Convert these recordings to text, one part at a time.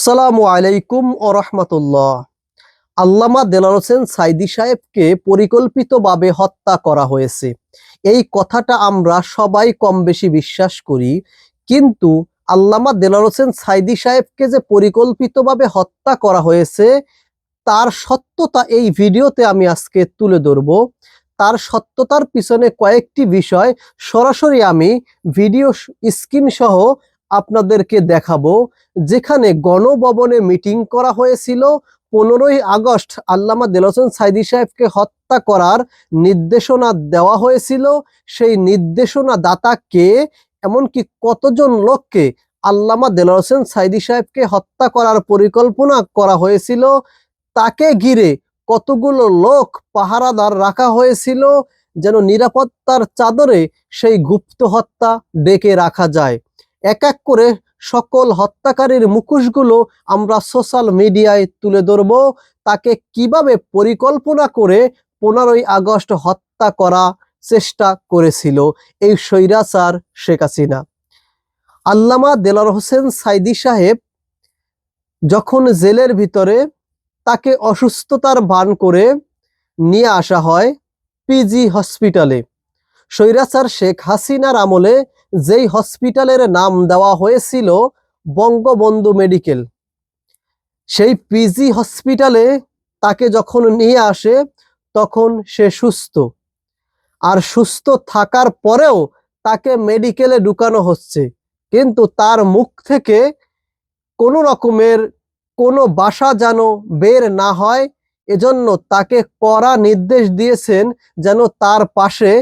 আসসালামু আলাইকুম ও রহমতুল্লাহ। আল্লামা দেলার হোসেন সাইদি সাহেবকে পরিকল্পিতভাবে হত্যা করা হয়েছে। এই কথাটা আমরা সবাই কম বেশি বিশ্বাস করি, কিন্তু আল্লামা দেলার হোসেন সাইদি সাহেবকে যে পরিকল্পিতভাবে হত্যা করা হয়েছে, তার সত্যতা এই ভিডিওতে আমি আজকে তুলে ধরব। তার সত্যতার পিছনে কয়েকটি বিষয় সরাসরি আমি ভিডিও স্ক্রিন সহ আপনাদেরকে দেখাবো, যেখানে গণভবনে মিটিং করা হয়েছিল। পনেরোই আগস্ট আল্লামা দেল হোসেন সাইদি সাহেবকে হত্যা করার নির্দেশনা দেওয়া হয়েছিল। সেই নির্দেশনা দাতা কে এমনকি কতজন লোককে আল্লামা দেল হোসেন সাইদি সাহেবকে হত্যা করার পরিকল্পনা করা হয়েছিল। তাকে ঘিরে কতগুলো লোক পাহারাদার রাখা হয়েছিল, যেন নিরাপত্তার চাদরে সেই গুপ্ত হত্যা ডেকে রাখা যায়। এক এক করে সকল হত্যাকারীর মুখোশগুলো আমরা সোশ্যাল মিডিয়ায় তুলে ধরব। তাকে কীভাবে পরিকল্পনা করে পনেরোই আগস্ট হত্যা করা চেষ্টা করেছিল এই স্বৈরাচার শেখ হাসিনা। আল্লামা দেলার হোসেন সাইদি সাহেব যখন জেলের ভিতরে তাকে অসুস্থতার ভান করে নিয়ে আসা হয় পিজি হসপিটালে। স্বৈরাচার শেখ হাসিনার আমলে যেই হসপিটালের নাম দেওয়া হয়েছিল বঙ্গবন্ধু মেডিকেল। সেই পিজি হসপিটালে তাকে যখন নিয়ে আসে, তখন সে সুস্থ। আর সুস্থ থাকার পরেও তাকে মেডিকেলে ঢুকানো হচ্ছে। কিন্তু তার মুখ থেকে কোনো রকমের কোনো বাসা যেন বের না হয়, এজন্য তাকে কড়া নির্দেশ দিয়েছেন যেন তার পাশে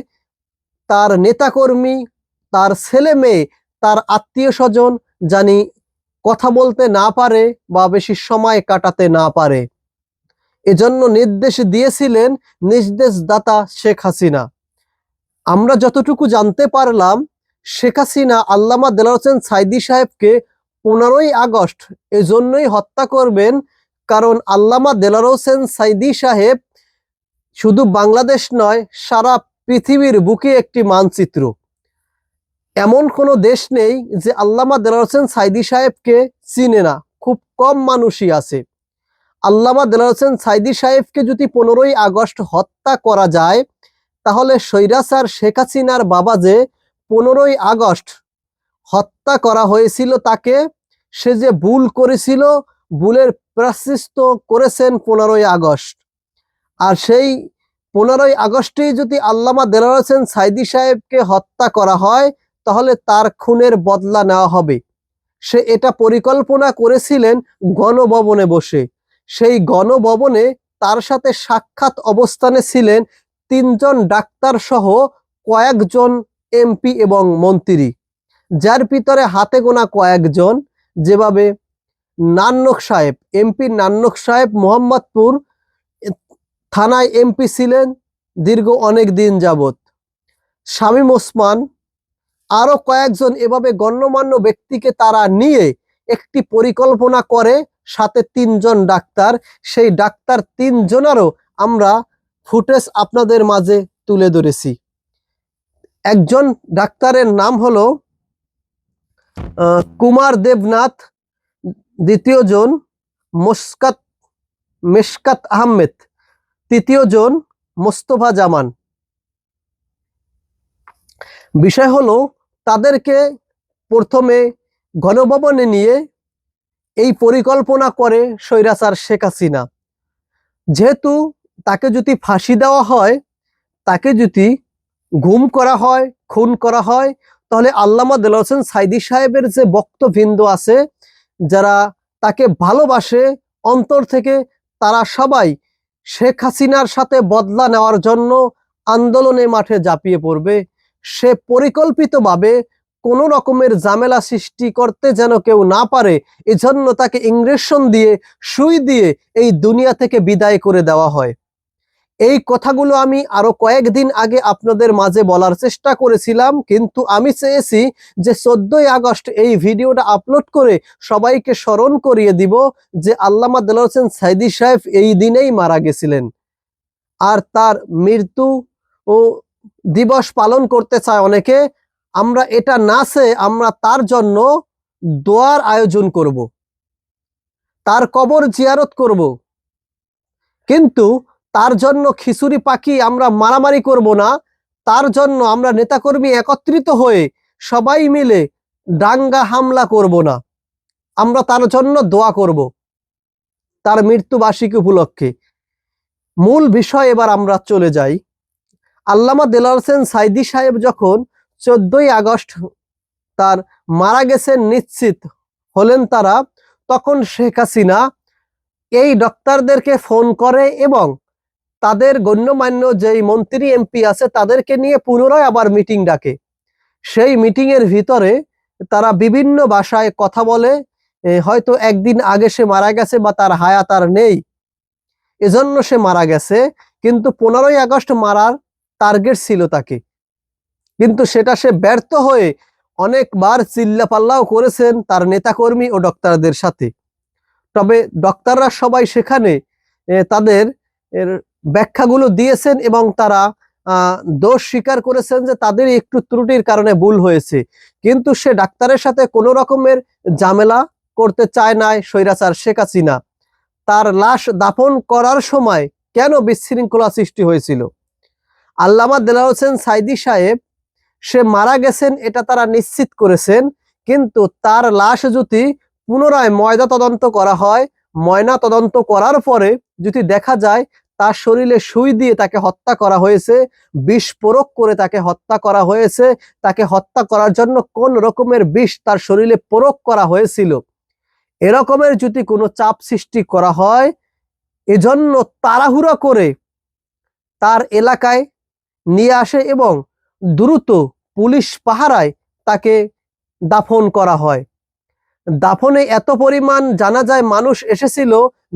তার নেতাকর্মী তার ছেলে মেয়ে, তার আত্মীয় স্বজন জানি কথা বলতে না পারে বা বেশি সময় কাটাতে না পারে। এজন্য নির্দেশ দিয়েছিলেন নির্দেশদাতা শেখ হাসিনা। আমরা যতটুকু জানতে পারলাম, শেখ হাসিনা আল্লামা দেলার হোসেন সাইদি সাহেবকে পনেরোই আগস্ট এজন্যই হত্যা করবেন কারণ আল্লামা দেলার হোসেন সাইদি সাহেব শুধু বাংলাদেশ নয়, সারা পৃথিবীর বুকে একটি মানচিত্র। এমন কোনো দেশ নেই যে আল্লামা দেলার হোসেন সাইদি সাহেবকে চিনে না, খুব কম মানুষই আছে। আল্লামা দেলার হোসেন সাইদি সাহেবকে যদি পনেরোই আগস্ট হত্যা করা যায়, তাহলে সৈরাসার শেখ হাসিনার বাবা যে পনেরোই আগস্ট হত্যা করা হয়েছিল তাকে, সে যে ভুল করেছিল, ভুলের প্রাশ্চিস্ত করেছেন পনেরোই আগস্ট। আর সেই পনেরোই আগস্টেই যদি আল্লামা দেলার হোসেন সাইদি সাহেবকে হত্যা করা হয় তাহলে তার খুনের বদলা নেওয়া হবে। সে এটা পরিকল্পনা করেছিলেন গণভবনে বসে। সেই গণভবনে তার সাথে সাক্ষাৎ অবস্থানে ছিলেন তিনজন ডাক্তার সহ কয়েকজন এমপি এবং মন্ত্রী, যার ভিতরে হাতে গোনা কয়েকজন, যেভাবে নান্নক সাহেব, এমপি নান্নক সাহেব মোহাম্মদপুর থানায় এমপি ছিলেন দীর্ঘ অনেক দিন যাবত শামীম ওসমান আরও কয়েকজন এভাবে গণ্যমান্য ব্যক্তিকে তারা নিয়ে একটি পরিকল্পনা করে, সাথে তিনজন ডাক্তার। সেই ডাক্তার তিনজনেরও আমরা ফুটেজ আপনাদের মাঝে তুলে ধরেছি। একজন ডাক্তারের নাম হলো কুমার দেবনাথ দ্বিতীয় জন মুস্কাত মেশকাত আহমেদ তৃতীয় জন মোস্তফা জামান। বিষয় হলো তাদেরকে প্রথমে গণভবনে নিয়ে এই পরিকল্পনা করে স্বৈরাচার শেখ হাসিনা। যেহেতু তাকে যদি ফাঁসি দেওয়া হয়, তাকে যদি গুম করা হয়, খুন করা হয়, তাহলে আল্লামা দেল হোসেন সাইদি সাহেবের যে বক্তবৃন্দ আছে, যারা তাকে ভালোবাসে, অন্তর থেকে তারা সবাই শেখ হাসিনার সাথে বদলা নেওয়ার জন্য আন্দোলনে মাঠে ঝাঁপিয়ে পড়বে। সে পরিকল্পিতভাবে কোনো রকমের ঝামেলা সৃষ্টি করতে যেন কেউ না পারে, এজন্য তাকে ইংরেশন দিয়ে, সুই দিয়ে এই দুনিয়া থেকে বিদায় করে দেওয়া হয়। এই কথাগুলো আমি আরও কয়েকদিন আগে আপনাদের মাঝে বলার চেষ্টা করেছিলাম, কিন্তু আমি চেয়েছি যে চোদ্দই আগস্ট এই ভিডিওটা আপলোড করে সবাইকে স্মরণ করিয়ে দিব যে আল্লামা দেল হোসেন সাইদি সাহেব এই দিনেই মারা গেছিলেন। আর তার মৃত্যু ও দিবস পালন করতে চায় অনেকে, আমরা এটা না আমরা তার জন্য দোয়ার আয়োজন করব। তার কবর জিয়ারত করব। কিন্তু তার জন্য খিচুড়ি পাখি আমরা মারামারি করব না, তার জন্য আমরা নেতাকর্মী একত্রিত হয়ে সবাই মিলে ডাঙ্গা হামলা করব না। আমরা তার জন্য দোয়া করব। তার মৃত্যুবার্ষিকী উপলক্ষে। মূল বিষয় এবার আমরা চলে যাই। আল্লামা দেলার হোসেন সাইদি সাহেব যখন চোদ্দই আগস্ট তার মারা গেছেন নিশ্চিত হলেন তারা, তখন শেখ হাসিনা এই ডক্টরদেরকে ফোন করে এবং তাদের গণ্যমান্য যেই মন্ত্রী এমপি আছে তাদেরকে নিয়ে পুনরায় আবার মিটিং ডাকে। সেই মিটিং এর ভিতরে তারা বিভিন্ন ভাষায় কথা বলে হয়তো একদিন আগে সে মারা গেছে বা তার হায়াত আর নেই, এজন্য সে মারা গেছে, কিন্তু পনেরোই আগস্ট মারার টার্গেট ছিল তাকে। কিন্তু সেটা সে ব্যর্থ হয়ে অনেকবার চিল্লাপাল্লাও করেছেন তার নেতাকর্মী ও ডক্টরদের সাথে। তবে ডক্টররা সবাই সেখানে তাদের ব্যাখ্যাগুলো দিয়েছেন এবং তারা দোষ স্বীকার করেছেন যে তাদের একটু ত্রুটির কারণে ভুল হয়েছে। কিন্তু সে ডাক্তারের সাথে কোনো রকমের ঝামেলা করতে চায় নাই স্বৈরাচার শেখ হাসিনা। তার লাশ দাফন করার সময় কেন বিশৃঙ্খলা সৃষ্টি হয়েছিল? আল্লামা দেলার হোসেন সাইদি সাহেব, সে মারা গেছেন, এটা তারা নিশ্চিত করেছেন, কিন্তু তার লাশ যদি পুনরায় ময়দা তদন্ত করা হয়, ময়না তদন্ত করার পরে যদি দেখা যায়, তার শরীরে সুই দিয়ে তাকে হত্যা করা হয়েছে, বিষ প্রয়োগ করে তাকে হত্যা করা হয়েছে, তাকে হত্যা করার জন্য কোন রকমের বিষ তার শরীরে প্রয়োগ করা হয়েছিল? এরকমের যদি কোনো চাপ সৃষ্টি করা হয়, এজন্য তাড়াহুড়া করে তার এলাকায় নিয়ে আসে এবং দ্রুত পুলিশ পাহারায় তাকে দাফন করা হয়। দাফনে এত পরিমাণ জানা যায় মানুষ এসেছিল,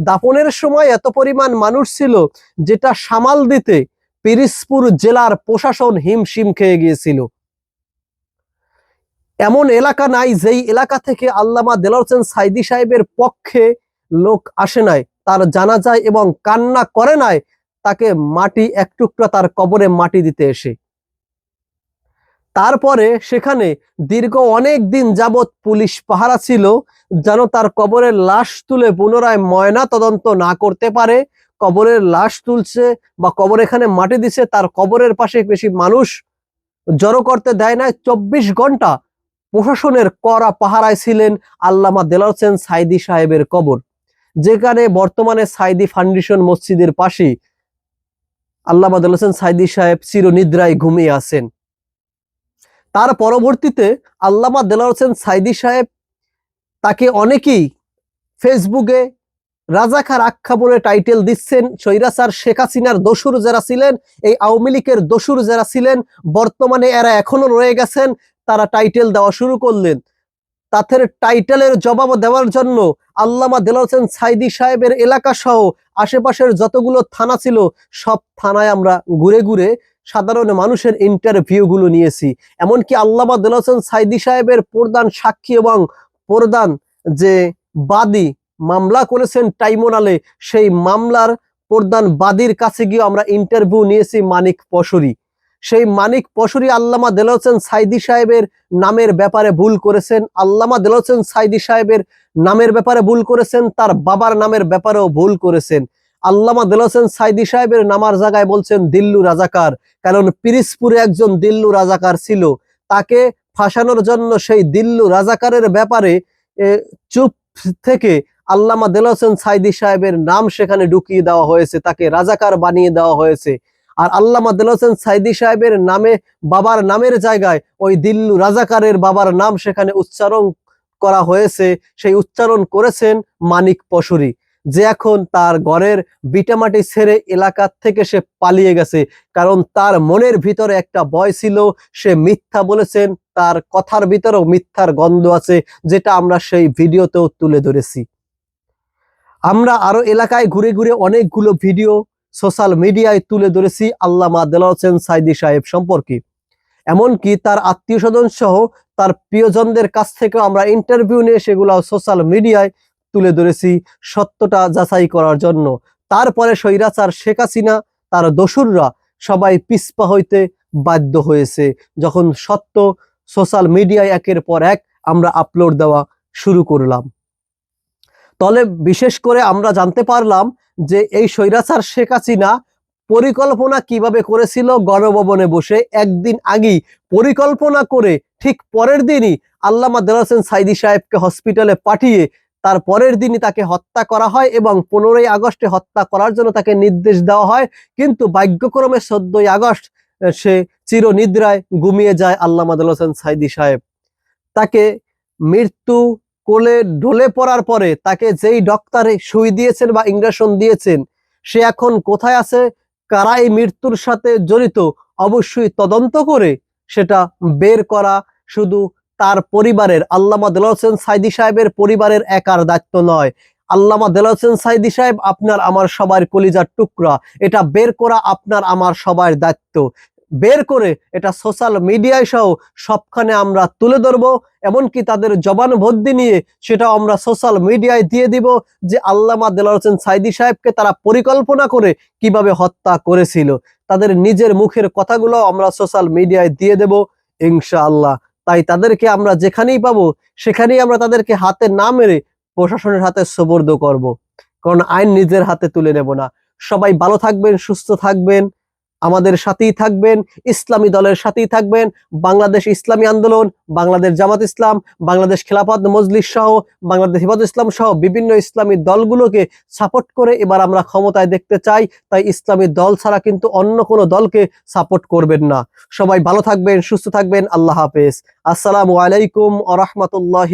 দাফনের সময় এত পরিমাণ মানুষ ছিল যেটা সামাল দিতে পিরিসপুর জেলার প্রশাসন হিমশিম খেয়ে গিয়েছিল। এমন এলাকা নাই যেই এলাকা থেকে আল্লামা দেলার হোসেন সাইদি সাহেবের পক্ষে লোক আসে নাই, তার জানা যায় এবং কান্না করে নাই তাকে মাটি, এক টুকরা তার কবরে মাটি দিতে এসে। তারপরে সেখানে দীর্ঘ অনেক দিন যাবৎ পুলিশ পাহারা ছিল, যেন তার কবরের লাশ তুলে পুনরায় ময়না তদন্ত না করতে পারে। কবরের লাশ তুলছে বা কবর এখানে মাটি দিছে, তার কবরের পাশে বেশি মানুষ জড়ো করতে দেয় না চব্বিশ ঘণ্টা প্রশাসনের কড়া পাহারায় ছিলেন আল্লামা হোসেন সাইদি সাহেবের কবর, যেখানে বর্তমানে সাইদি ফাউন্ডেশন মসজিদের পাশে আল্লামা দেলার হোসেন সাইদি সাহেব চিরনিদ্রায় ঘুমিয়ে আছেন। তার পরবর্তীতে আল্লামা দেলার হোসেন সাইদি সাহেব তাকে অনেকেই ফেসবুকে রাজাকার আখ্যা বলে টাইটেল দিচ্ছেন সৈরাসার শেখ হাসিনার দস্যুর যারা ছিলেন, এই আওয়ামী লীগের দস্যুর যারা ছিলেন, বর্তমানে এরা এখনও রয়ে গেছেন, তারা টাইটেল দেওয়া শুরু করলেন। তাদের টাইটেলের জবাব দেওয়ার জন্য আল্লামা দেলার হোসেন সাইদি সাহেবের এলাকা সহ আশেপাশের যতগুলো থানা ছিল, সব থানায় আমরা ঘুরে ঘুরে সাধারণ মানুষের ইন্টারভিউ গুলো নিয়েছি। এমনকি আল্লামা দেলার হোসেন সাইদি সাহেবের প্রধান সাক্ষী এবং প্রধান যে বাদী মামলা করেছেন ট্রাইব্যুনালে, সেই মামলার প্রধান বাদীর কাছে গিয়ে আমরা ইন্টারভিউ নিয়েছি মানিক পশরি সেই মানিক পশরি আল্লামা দেল হোসেন সাইদি সাহেবের নামের ব্যাপারে ভুল করেছেন। আল্লামা দেল হোসেন সাইদি সাহেবের নামের ব্যাপারে ভুল করেছেন, তার বাবার নামের ব্যাপারেও ভুল করেছেন। আল্লামা দেল হোসেন সাইদি সাহেবের নামার জায়গায় বলছেন, দিল্লু রাজাকার। কারণ পিরিসপুরে একজন দিল্লু রাজাকার ছিল। তাকে ফাঁসানোর জন্য সেই দিল্লু রাজাকারের ব্যাপারে চুপ থেকে আল্লামা দেল হোসেন সাইদি সাহেবের নাম সেখানে ঢুকিয়ে দেওয়া হয়েছে। তাকে রাজাকার বানিয়ে দেওয়া হয়েছে। আর আল্লামা দেল হোসেন সাইদি সাহেবের নামে, বাবার নামের জায়গায় ওই দিল্লু রাজাকারের বাবার নাম সেখানে উচ্চারণ করা হয়েছে। সেই উচ্চারণ করেছেন মানিক পশুরি। যে এখন তার ঘরের বিটামাটি ছেড়ে এলাকা থেকে সে পালিয়ে গেছে। কারণ তার মনের ভিতরে একটা ভয় ছিল, সে মিথ্যা বলেছেন, তার কথার ভিতরেও মিথ্যার গন্ধ আছে, যেটা আমরা সেই ভিডিওতেও তুলে ধরেছি। আমরা আরও এলাকায় ঘুরে ঘুরে অনেকগুলো ভিডিও সোশ্যাল মিডিয়ায় তুলে ধরেছি আল্লামা দেলার হোসেন সাইদি সাহেব সম্পর্কে। এমনকি তার আত্মীয় স্বজন সহ তার প্রিয়জনদের কাছ থেকে আমরা ইন্টারভিউ নিয়ে সেগুলো সোশ্যাল মিডিয়ায় তুলে ধরেছি সত্যটা যাচাই করার জন্য। তারপরে স্বৈরাচার শেখ হাসিনা, তার দসুররা সবাই পিসপা হইতে বাধ্য হয়েছে। যখন সত্য সোশ্যাল মিডিয়ায় একের পর এক আমরা আপলোড দেওয়া শুরু করলাম। তাহলে বিশেষ করে আমরা জানতে পারলাম যে এই স্বৈরাচার শেখ হাসিনা পরিকল্পনা কীভাবে করেছিল গণভবনে বসে, একদিন আগেই পরিকল্পনা করে ঠিক পরের দিনই আল্লামা দেলার হোসেন সাইদি সাহেবকে হসপিটালে পাঠিয়ে তার পরের দিনই তাকে হত্যা করা হয় এবং পনেরোই আগস্টে হত্যা করার জন্য তাকে নির্দেশ দেওয়া হয়। কিন্তু ভাগ্যক্রমে চোদ্দই আগস্ট সে চিরনিদ্রায় ঘুমিয়ে যায় আল্লামা দেলার হোসেন সাইদি সাহেব। তাকে মৃত্যু কোলে ঢলে পড়ার পরে তাকে যেই ডক্টরে সুই দিয়েছেন বা ইঞ্জেকশন দিয়েছেন, সে এখন কোথায় আছে? কারা এই মৃত্যুর সাথে জড়িত। অবশ্যই তদন্ত করে সেটা বের করা শুধু তার পরিবারের। আল্লামা দেলার হোসেন সাইদি সাহেবের পরিবারের একার দায়িত্ব নয়। আল্লামা দেলার হোসেন সাইদি সাহেব আপনার আমার সবার কলিজার টুকরা। এটা বের করা আপনার আমার সবার দায়িত্ব। বের করে এটা সোশ্যাল মিডিয়ায় সহ সবখানে আমরা তুলে ধরবো। এমনকি তাদের জবানবন্দি নিয়ে সেটা আমরা সোশ্যাল মিডিয়ায় দিয়ে দিব যে আল্লামা দেলার হোসেন সাইদি সাহেবকে তারা পরিকল্পনা করে কীভাবে হত্যা করেছিল। তাদের নিজের মুখের কথাগুলো আমরা সোশ্যাল মিডিয়ায় দিয়ে দেব ইনশাআল্লাহ। তাই তাদেরকে আমরা যেখানেই পাবো, সেখানেই আমরা তাদেরকে হাতে না মেরে প্রশাসনের হাতে সোবর্দ করব। কারণ আইন নিজের হাতে তুলে নেব না। সবাই ভালো থাকবেন, সুস্থ থাকবেন। আমাদের সাথেই থাকবেন, ইসলামী দলের সাথেই থাকবেন, বাংলাদেশ ইসলামী আন্দোলন, বাংলাদেশ জামাত ইসলাম, বাংলাদেশ খেলাফত মজলিস সহ, বাংলাদেশ হিফাজত ইসলাম সহ বিভিন্ন ইসলামী দলগুলোকে সাপোর্ট করে এবার আমরা ক্ষমতায় দেখতে চাই। তাই ইসলামী দল ছাড়া কিন্তু অন্য কোনো দলকে সাপোর্ট করবেন না। সবাই ভালো থাকবেন, সুস্থ থাকবেন। আল্লাহ হাফেজ। আসসালামু আলাইকুম আ রহমতুল্লাহ